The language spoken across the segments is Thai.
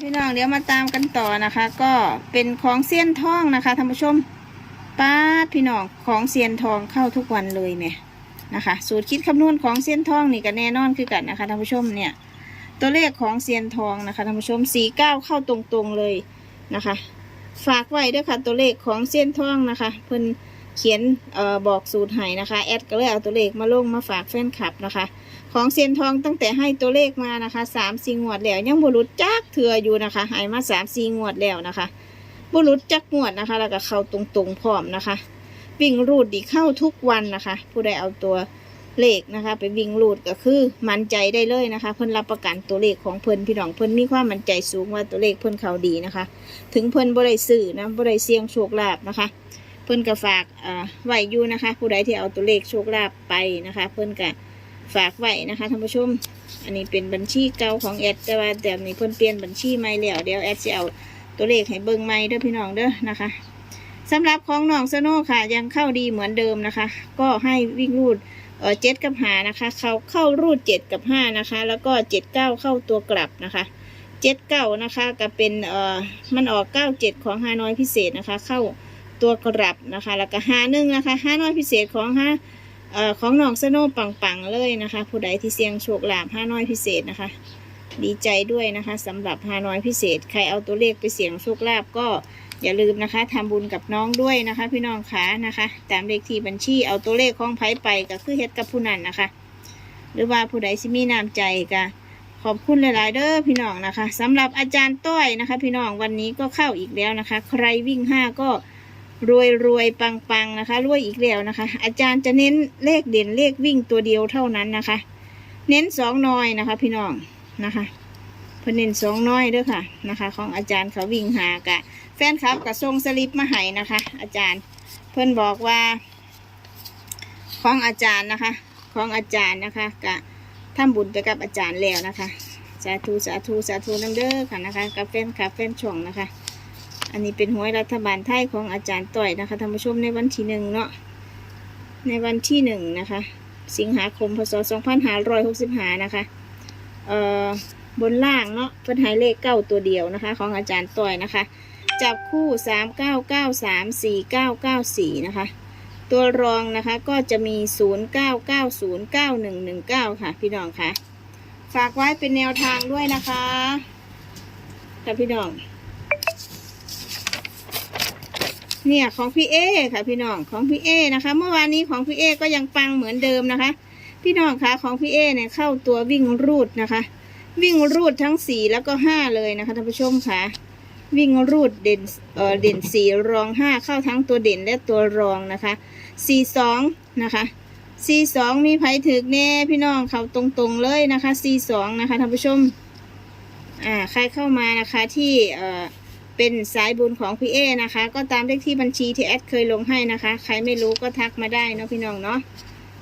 พี่น้องเดี๋ยวมาตามกันต่อนะคะ ก็เป็นของเซียนทองนะคะท่านผู้ชมป้าพี่น้องของเซียนทองเข้าทุกวันเลยเนี่ยนะคะ สูตรคิดคำนวณของเซียนทองนี่ก็แน่นอนคือกันนะคะท่านผู้ชมเนี่ย ตัวเลขของเซียนทองนะคะท่านผู้ชมสี่เก้าเข้าตรงๆเลยนะคะ ฝากไว้ด้วยค่ะตัวเลขของเซียนทองนะคะ เพิ่น เขียนเอ่อบอกสูตรให้นะคะ แอดก็เลยเอาตัวเลขมาลงมาฝากแฟนคลับนะคะ ของเซียนทองตั้งแต่ให้ตัวเลขมานะคะสามสี่งวดแล้ว ยังบุรุษจักเถื่ออยู่นะคะใหายมาสามสี่งวดแล้วนะคะ บุรุษจักงวดนะคะ แล้วก็เข้าตรงๆพร้อมนะคะ วิ่งรูดดีเข้าทุกวันนะคะ ผู้ใดเอาตัวเลขนะคะ ไปวิ่งรูดก็คือมั่นใจได้เลยนะคะ เพิ่นรับประกันตัวเลขของเพิ่นพี่น้องเพิ่นมีความมั่นใจสูงว่าตัวเลขเพิ่นเขาดีนะคะ ถึงเพิ่นบ่ได้ซื้อนะบ่ได้เสียงโชคลาภนะคะ เพิ่นก็ฝากเอ่อไว้อยู่นะคะ ผู้ใดที่เอาตัวเลขโชคลาภไปนะคะ เพิ่นก็ฝากไว้นะคะท่านผู้ชม อันนี้เป็นบัญชีเก่าของแอดแต่ว่าเดี๋ยวนี้เพิ่นเปลี่ยนบัญชีใหม่แล้วเดี๋ยวแอดจะเอาตัวเลขให้เบิ่งใหม่เด้อพี่น้องเด้อนะคะสำหรับของน้องสโน่ค่ะ ยังเข้าดีเหมือนเดิมนะคะ ก็ให้วิ่งรูดเออเจ็ดกับหานะคะ เขาเข้ารูดเจ็ดกับห้านะคะ แล้วก็เจ็ดเก้าเข้าตัวกลับนะคะเจ็ดเก้านะคะก็เป็นเออมันออกเก้าเจ็ดของฮานอยพิเศษนะคะ เข้า ตัวกลับนะคะ แล้วก็หาหนึ่งนะคะฮาน้อยพิเศษของฮาเอ่อของน้องสโนว์ปังๆเลยนะคะ ผู้ใดที่เสี่ยงโชคลาภห้าน้อยพิเศษนะคะ ดีใจด้วยนะคะสำหรับห้าน้อยพิเศษ ใครเอาตัวเลขไปเสี่ยงโชคลาภก็อย่าลืมนะคะทำบุญกับน้องด้วยนะคะ พี่น้องขานะคะ ตามเลขที่บัญชีเอาตัวเลขของไผไปก็คือเฮ็ดกับผู้นั้นนะคะ หรือว่าผู้ใดที่มีน้ำใจก็ขอบคุณหลาย ๆ เด้อพี่น้องนะคะสำหรับอาจารย์ต้อยนะคะ พี่น้องวันนี้ก็เข้าอีกแล้วนะคะ ใครวิ่งห้าก็ รวยรวยปังปังนะคะรวยอีกแล้วนะคะ อาจารย์จะเน้นเลขเด่นเลขวิ่งตัวเดียวเท่านั้นนะคะ เน้นสองน้อยนะคะ พี่น้องนะคะเพิ่นเน้นสองน้อยด้วยค่ะนะคะ ของอาจารย์เขาวิ่งหากะ แฟนคลับกับทรงสลิปมาให้นะคะ อาจารย์เพิ่นบอกว่า ของอาจารย์นะคะ ของอาจารย์นะคะกะทำบุญไปกับอาจารย์แล้วนะคะสาธุสาธุสาธุน้ำเด้อค่ะนะคะกับแฟนคลับแฟนช่องนะคะ อันนี้เป็นหวยรัฐบาลไทยของอาจารย์ต่อยนะคะท่านผู้ชมในวันที่หนึ่งเนาะในวันที่หนึ่งนะคะ สิงหาคมพศสองพันหาร้อยหกสิบหานะคะเอ่อบนล่างเนาะเพิ่นหายเลขเก้าตัวเดียวนะคะ ของอาจารย์ต่อยนะคะ จับคู่สามเก้าเก้าสามสี่เก้าเก้าสี่นะคะ ตัวรองนะคะก็จะมีศูนย์เก้าเก้าศูนย์เก้าหนึ่งหนึ่งเก้าค่ะ พี่น้องค่ะ ฝากไว้เป็นแนวทางด้วยนะคะค่ะพี่น้อง เนี่ยของพี่เอค่ะพี่น้องของพี่เอนะคะ เมื่อวานนี้ของพี่เอก็ยังปังเหมือนเดิมนะคะ พี่น้องคะของพี่เอเนี่ยเข้าตัววิ่งรูดนะคะ วิ่งรูดทั้งสี่แล้วก็ห้าเลยนะคะท่านผู้ชมค่ะวิ่งรูดเด่นเอ่อเด่นสี่รองห้าเข้าทั้งตัวเด่นและตัวรองนะคะสี่สองนะคะสี่สองมีไผถึกแน่พี่น้องเขาตรงๆเลยนะคะสี่สองนะคะท่านผู้ชมอ่าใครเข้ามานะคะที่เอ่อ เป็นสายบุญของพี่เอนะคะ ก็ตามเลขที่บัญชีที่แอดเคยลงให้นะคะ ใครไม่รู้ก็ทักมาได้เนาะพี่น้องเนาะ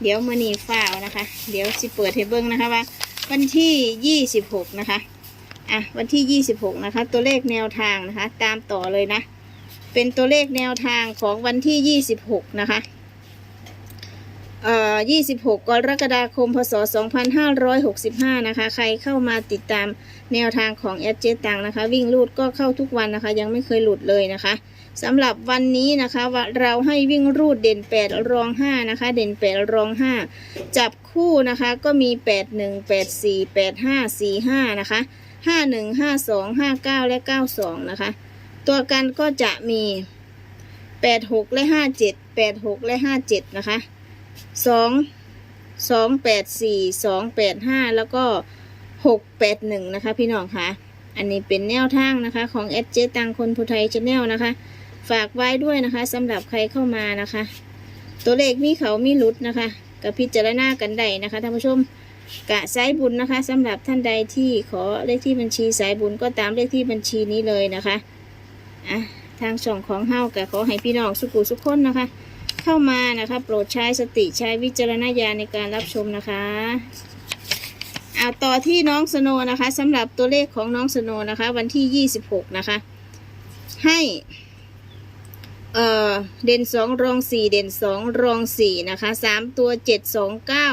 เดี๋ยวมือนีฝ้าวนะคะ เดี๋ยวสิเปิดให้เบิ้งนะคะว่า วันที่ยี่สิบหกนะคะอะวันที่ยี่สิบหกนะคะ ตัวเลขแนวทางนะคะ ตามต่อเลยนะ เป็นตัวเลขแนวทางของวันที่ยี่สิบหกนะคะ เอ่อยี่สิบหกกรกฎาคม พศสองพันห้าร้อยหกสิบห้านะคะ ใครเข้ามาติดตามแนวทางของแอดเจตังนะคะ วิ่งลูดก็เข้าทุกวันนะคะ ยังไม่เคยหลุดเลยนะคะสำหรับวันนี้นะคะว่าเราให้วิ่งรูดเด่น 8 รอง 5 นะคะ เด่น 8 รอง 5 จับคู่นะคะก็มี 8 1 8 4 8 5 4 5 นะคะ 5 1 5 2 5 9 และ 92 นะคะ ตัวกันก็จะมี 8 6 และ 5 7 8 6 และ 5 7 นะคะ 2 2 8 4 2 8 5แล้วก็หกแปดหนึ่งนะคะพี่น้องคะอันนี้เป็นแนวทางนะคะของเอดเจตังคนผู้ไทยชาแนลนะคะ ฝากไว้ด้วยนะคะสำหรับใครเข้ามานะคะ ตัวเลขมีเขามีหลุดนะคะกับพิจารณากันได้นะคะท่านผู้ชมกะสายบุญนะคะสำหรับท่านใดที่ขอเลขที่บัญชีสายบุญก็ตามเลขที่บัญชีนี้เลยนะคะอะ ทางช่องของเฮากะขอให้พี่น้องสุขุสุขคนนะคะ เข้ามานะคะ โปรดใช้สติใช้วิจารณญาณในการรับชมนะคะเอาต่อที่น้องสโนนะคะสำหรับตัวเลขของน้องสโนนะคะ วันที่ 26 นะคะ ให้เอ่อเด่นสองรองสี่เด่นสองรองสี่นะคะสามตัวเจ็ดสองเก้า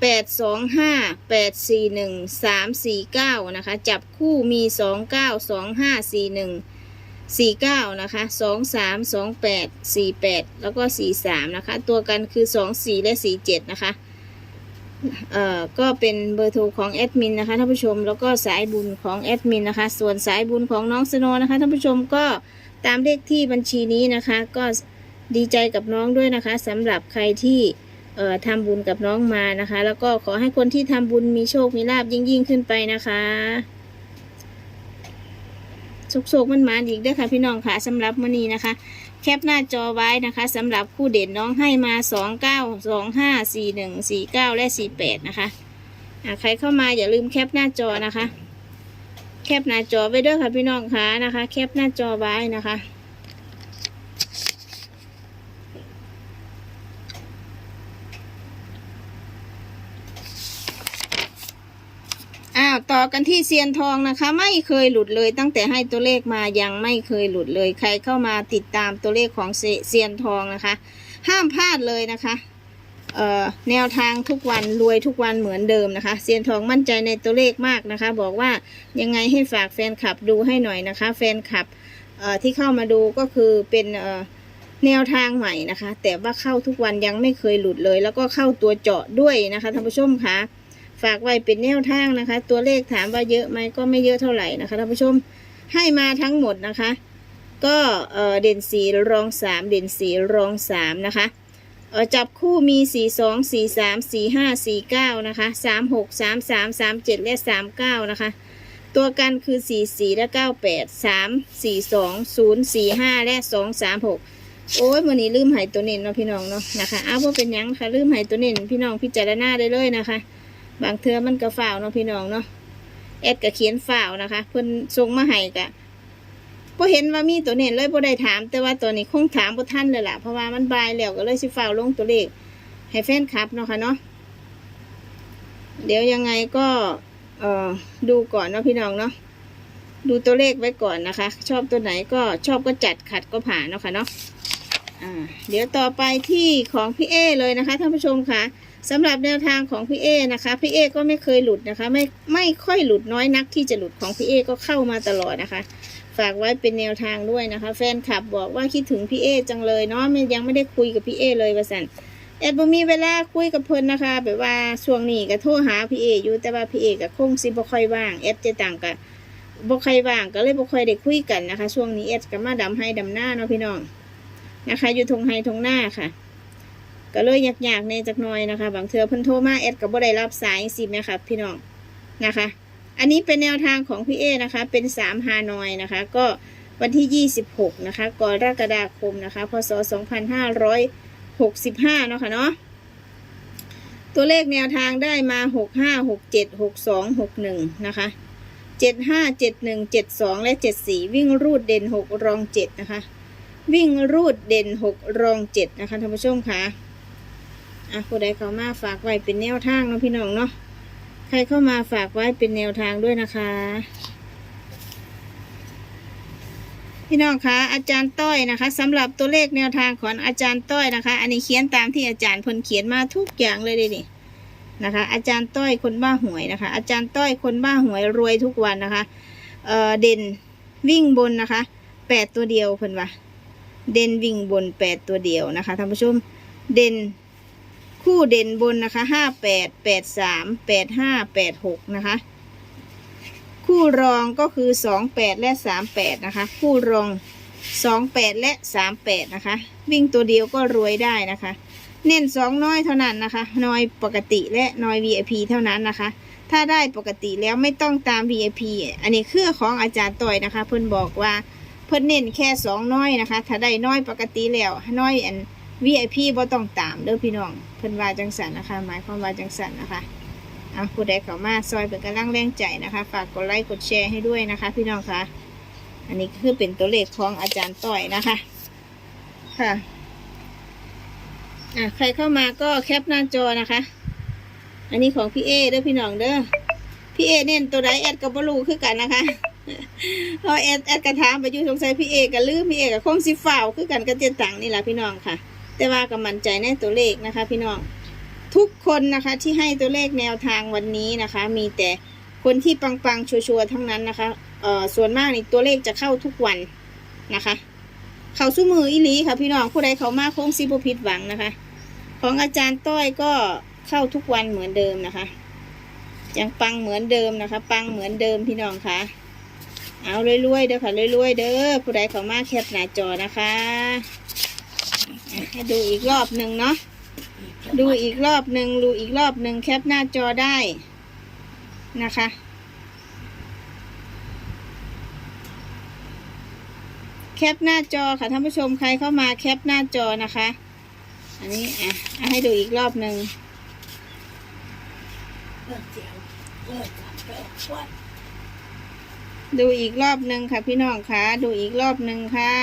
แปดสองห้าแปดสี่หนึ่งสามสี่เก้านะคะ จับคู่มีสองเก้า สองห้าสี่หนึ่งสี่เก้านะคะสองสามสองแปดสี่แปดแล้วก็สี่สามนะคะ ตัวกันคือสองสี่และสี่เจ็ดนะคะ เอ่อ ก็เป็นเบอร์โทรของแอดมินนะคะท่านผู้ชม แล้วก็สายบุญของแอดมินนะคะ ส่วนสายบุญของน้องสโนนะคะท่านผู้ชมก็ตามเลขที่บัญชีนี้นะคะ ก็ดีใจกับน้องด้วยนะคะสำหรับใครที่เอ่อทำบุญกับน้องมานะคะ แล้วก็ขอให้คนที่ทำบุญมีโชคมีลาบยิ่งยิ่งขึ้นไปนะคะ โชคๆมันมาอีกเด้วยค่ะพี่น้องค่ะสำหรับมื้อนี้นะคะ แคปหน้าจอไว้นะคะสำหรับคู่เด่นน้องให้มา2 9 2 5 4 1 4 9และ48นะคะอะใครเข้ามาอย่าลืมแคปหน้าจอนะคะ แคปหน้าจอไว้ด้วยค่ะพี่น้องค่ะนะคะ แคปหน้าจอไว้นะคะ อ้าว ต่อกันที่เซียนทองนะคะ ไม่เคยหลุดเลยตั้งแต่ให้ตัวเลขมายังไม่เคยหลุดเลย ใครเข้ามาติดตามตัวเลขของเซียนทองนะคะ ห้ามพลาดเลยนะคะแนวทางทุกวันรวยทุกวันเหมือนเดิมนะคะเซียนทองมั่นใจในตัวเลขมากนะคะ บอกว่ายังไงให้ฝากแฟนคลับดูให้หน่อยนะคะ แฟนคลับที่เข้ามาดูก็คือเป็นแนวทางใหม่นะคะ แต่ว่าเข้าทุกวันยังไม่เคยหลุดเลย แล้วก็เข้าตัวเจาะด้วยนะคะท่านผู้ชมคะ ฝากไว้เป็นแนวทางนะคะ ตัวเลขถามว่าเยอะไหมก็ไม่เยอะเท่าไหร่นะคะท่านผู้ชมให้มาทั้งหมดนะคะ ก็เเด่นสีรองสามเด่นสีรองสามนะคะเอ่อจับคู่มีสี่สองสี่สามสี่ห้าสี่เก้านะคะสามหกสามสามสามเจ็ดและสามเก้านะคะ ตัวกันคือสี่สี่และเก้าแปดสามสี่สองศูนย์สี่ห้าและสองสามหกโอ้ยวันนี้ลืมหายตัวเน้นเนาะพี่น้องเนาะนะคะ อ้าวว่าเป็นยังคะลืมหายตัวเน้นพี่น้องพิจารณาได้เลยนะคะ บางเทือมันก็ฝ่าวเนาะพี่น้องเนาะแอดก็เขียนฝ่าวนะคะ เพิ่นส่งมาให้กะพอเห็นว่ามีตัวเน้นเลยบ่ได้ถาม แต่ว่าตัวนี้คงถามบ่ทันเลยล่ะเพราะว่ามันบายแล้วก็เลยสิฝ่าวลงตัวเลขให้แฟนคลับเนาะค่ะเนาะเดี๋ยวยังไงก็เอ่อดูก่อนเนาะพี่น้องเนาะดูตัวเลขไว้ก่อนนะคะ ชอบตัวไหนก็ชอบก็จัดขัดก็ผ่านเนาะค่ะเนาะอ่าเดี๋ยวต่อไปที่ของพี่เอเลยนะคะท่านผู้ชมค่ะ สำหรับแนวทางของพี่เอนะคะพี่เอก็ไม่เคยหลุดนะคะ ไม่ไม่ค่อยหลุดน้อยนักที่จะหลุดของพี่เอก็เข้ามาตลอดนะคะ ฝากไว้เป็นแนวทางด้วยนะคะ แฟนคลับบอกว่าคิดถึงพี่เอจังเลยเนาะยังไม่ได้คุยกับพี่เอเลยว่าสันแอดบมีเวลาคุยกับเพิ่นนะคะ แบบว่าช่วงนี้ก็โทรหาพี่เออยู่แต่ว่าพี่เอก็คงสิบ่ค่อยว่างแอดจะต่างกับบ่ค่อยว่างก็เลยบ่ค่อยได้คุยกันนะคะ ช่วงนี้แอดก็มาดำให้ดำหน้าเนาะพี่น้องนะคะ อยู่ทงไฮทงหน้าค่ะ ก็เลยยากๆในจักหน่อยนะคะ บางเทือเพิ่นโทรมาแอดก็บ่ได้รับสายสิแม่ค่ะพี่น้องนะคะ อันนี้เป็นแนวทางของพี่เอนะคะ เป็นสามฮานอยนะคะ ก็วันที่ยี่สิบหกนะคะกรกฎาคมนะคะ พศสองพันห้าร้อยหกสิบห้าเนาะค่ะเนาะตัวเลขแนวทางได้มาหกห้าหกเจ็ดหกสองหกหนึ่งนะคะเจ็ดห้าเจ็ดหนึ่งเจ็ดสองและเจ็ดสี่วิ่งรูดเด่นหกรองเจ็ดนะคะ วิ่งรูดเด่นหกรองเจ็ดนะคะท่านผู้ชมค่ะ อะผู้ใดเข้ามาฝากไว้เป็นแนวทางเนาะพี่น้องเนาะใครเข้ามาฝากไว้เป็นแนวทางด้วยนะคะ พี่น้องคะอาจารย์ต้อยนะคะสำหรับตัวเลขแนวทางของอาจารย์ต้อยนะคะ อันนี้เขียนตามที่อาจารย์พนเขียนมาทุกอย่างเลยดินี่นะคะ อาจารย์ต้อยคนบ้าหวยนะคะ อาจารย์ต้อยคนบ้าหวยรวยทุกวันนะคะเออเด่นวิ่งบนนะคะแปดตัวเดียวเพิ่นว่าเด่นวิ่งบนแปดตัวเดียวนะคะท่านผู้ชมเด่น คู่เด่นบนนะคะห้าแปดแปดสามแปดห้าแปดหกนะคะ คู่รองก็คือสองแปดและสามแปดนะคะ คู่รองสองแปดและสามแปดนะคะ วิ่งตัวเดียวก็รวยได้นะคะ เน้นสองน้อยเท่านั้นนะคะ น้อยปกติและน้อย VIP เท่านั้นนะคะ ถ้าได้ปกติแล้วไม่ต้องตาม VIP อันนี้คือของอาจารย์ต่อยนะคะ เพิ่นบอกว่าเพิ่นเน้นแค่สองน้อยนะคะ ถ้าได้น้อยปกติแล้วน้อยอัน VIP บ่ต้องตามเด้อพี่น้องเพิ่นว่าจังสันนะคะ หมายความว่าจังสันนะคะอะผู้ใดเข้ามาซอยเป็นกำลังแรงใจนะคะ ฝากกดไลค์กดแชร์ให้ด้วยนะคะ พี่น้องคะอันนี้คือเป็นตัวเลขของอาจารย์ต้อยนะคะค่ะอะใครเข้ามาก็แคปหน้าจอนะคะ อันนี้ของพี่เอเด้อพี่น้องเด้อพี่เอเน้นตัวใดแอดกับบลูคือกันนะคะพราะแอดแอดกระถามไปยู่สงสัยพี่เอกับลืมพี่เอกับคงสิฝ่าวคือกันกับเจนตังนี่แหละพี่น้องค่ะ แต่ว่าก็มั่นใจในตัวเลขนะคะ พี่น้องทุกคนนะคะที่ให้ตัวเลขแนวทางวันนี้นะคะ มีแต่คนที่ปังๆชัวร์ๆทั้งนั้นนะคะเอ่อส่วนมากนี่ตัวเลขจะเข้าทุกวันนะคะ เขาสู้มืออีหลีค่ะพี่น้องผู้ใดเขามาโค้งซีบผิดหวังนะคะ ของอาจารย์ต้อยก็เข้าทุกวันเหมือนเดิมนะคะยังปังเหมือนเดิมนะคะ ปังเหมือนเดิมพี่น้องค่ะเอาเรวยๆเด้อค่ะเรวยๆเด้อผู้ใดเขามาแคปหน้าจอนะคะ ให้ดูอีกรอบหนึ่งเนาะดูอีกรอบหนึ่งดูอีกรอบหนึ่งแคปหน้าจอได้นะคะ แคปหน้าจอค่ะท่านผู้ชมใครเข้ามาแคปหน้าจอนะคะ อันนี้อะเอาให้ดูอีกรอบหนึ่งดูอีกรอบหนึ่งค่ะพี่น้องคะดูอีกรอบหนึ่งค่ะ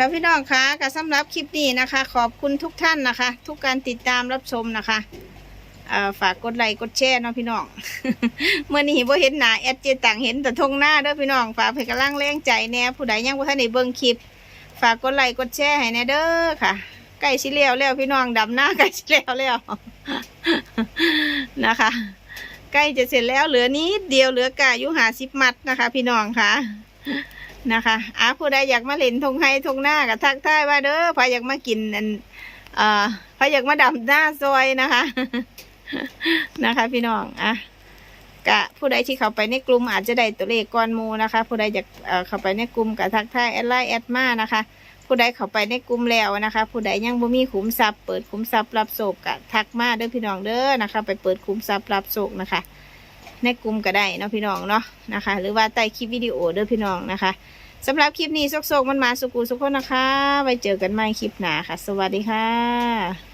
ค่ะพี่น้องคะก็สำหรับคลิปนี้นะคะ ขอบคุณทุกท่านนะคะ ทุกการติดตามรับชมนะคะฝากกดไลค์กดแชร์เนาะพี่น้องเมื่อนี้บ่เห็นหน้าแอดเจต่างเห็นแต่ทงหน้าเด้อพี่น้องฝากเพจกำลังแรงใจแน่ผู้ใดยังบ่ทันได้เบิ่งคลิป ฝากกดไลค์กดแชร์ให้แน่เด้อค่ะใกล้สิแล้วแล้วพี่น้องดำหน้าใกล้สิแล้วแล้วนะคะ ใกล้จะเสร็จแล้วเหลือนิดเดียวเหลือกาอยู่หาสิบมัดนะคะ พี่น้องค่ะ นะคะอาผู้ใดอยากมาเล่นทงไฮทงหน้าก็ทักทายว่าเด้อพาอยากมากินอันเอ่อพาอยากมาดำหน้าซอยนะคะ นะคะ พี่น้องอะกะผู้ใดที่เข้าไปในกลุ่มอาจจะได้ตัวเลขก้อนมูนะคะ ผู้ใดอยากเอ่อเข้าไปในกลุ่มก็ทักทายแอดไลน์แอดมานะคะ ผู้ใดเข้าไปในกลุ่มแล้วนะคะ ผู้ใดยังบ่มีขุมทรัพย์เปิดขุมทรัพย์รับโศกกะทักมาเด้อพี่น้องเด้อนะคะ ไปเปิดขุมทรัพย์รับโศกนะคะ ในกลุ่มก็ได้เนาะพี่น้องเนาะนะคะ หรือว่าใต้คลิปวิดีโอเด้อพี่น้องนะคะสำหรับคลิปนี้โซกๆมันมาสุกูสุกคนนะคะ ไว้เจอกันใหม่คลิปหน้าค่ะ สวัสดีค่ะ